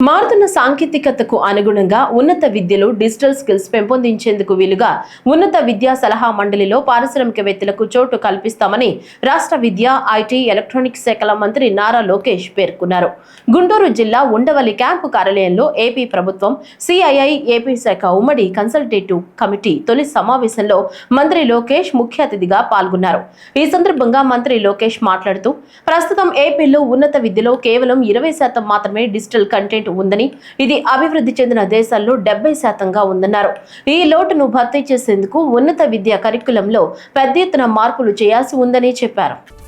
మారుతున్న సాంకేతికతకు అనుగుణంగా ఉన్నత విద్యలో డిజిటల్ స్కిల్స్ పెంపొందించేందుకు వీలుగా ఉన్నత విద్యా సలహా మండలిలో పారిశ్రామికవేత్తలకు చోటు కల్పిస్తామని రాష్ట్ర విద్యా ఐటీ ఎలక్ట్రానిక్స్ శాఖల మంత్రి నారా లోకేష్ పేర్కొన్నారు. గుంటూరు జిల్లా ఉండవల్లి క్యాంపు కార్యాలయంలో ఏపీ ప్రభుత్వం సిఐఐ ఏపీ శాఖ ఉమ్మడి కన్సల్టేటివ్ కమిటీ తొలి సమావేశంలో మంత్రి లోకేష్ ముఖ్య అతిథిగా పాల్గొన్నారు. ఈ సందర్భంగా మంత్రి లోకేష్ మాట్లాడుతూ ప్రస్తుతం ఏపీలో ఉన్నత విద్యలో కేవలం ఇరవై శాతం మాత్రమే డిజిటల్ కంటెంట్ ఉందని ఇది అభివృద్ధి చెందిన దేశాల్లో డెబ్బై శాతంగా ఉందన్నారు. ఈ లోటును భర్తీ చేసేందుకు ఉన్నత విద్యా కరికులంలో పెద్ద ఎత్తున మార్పులు చేయాల్సి ఉందని చెప్పారు.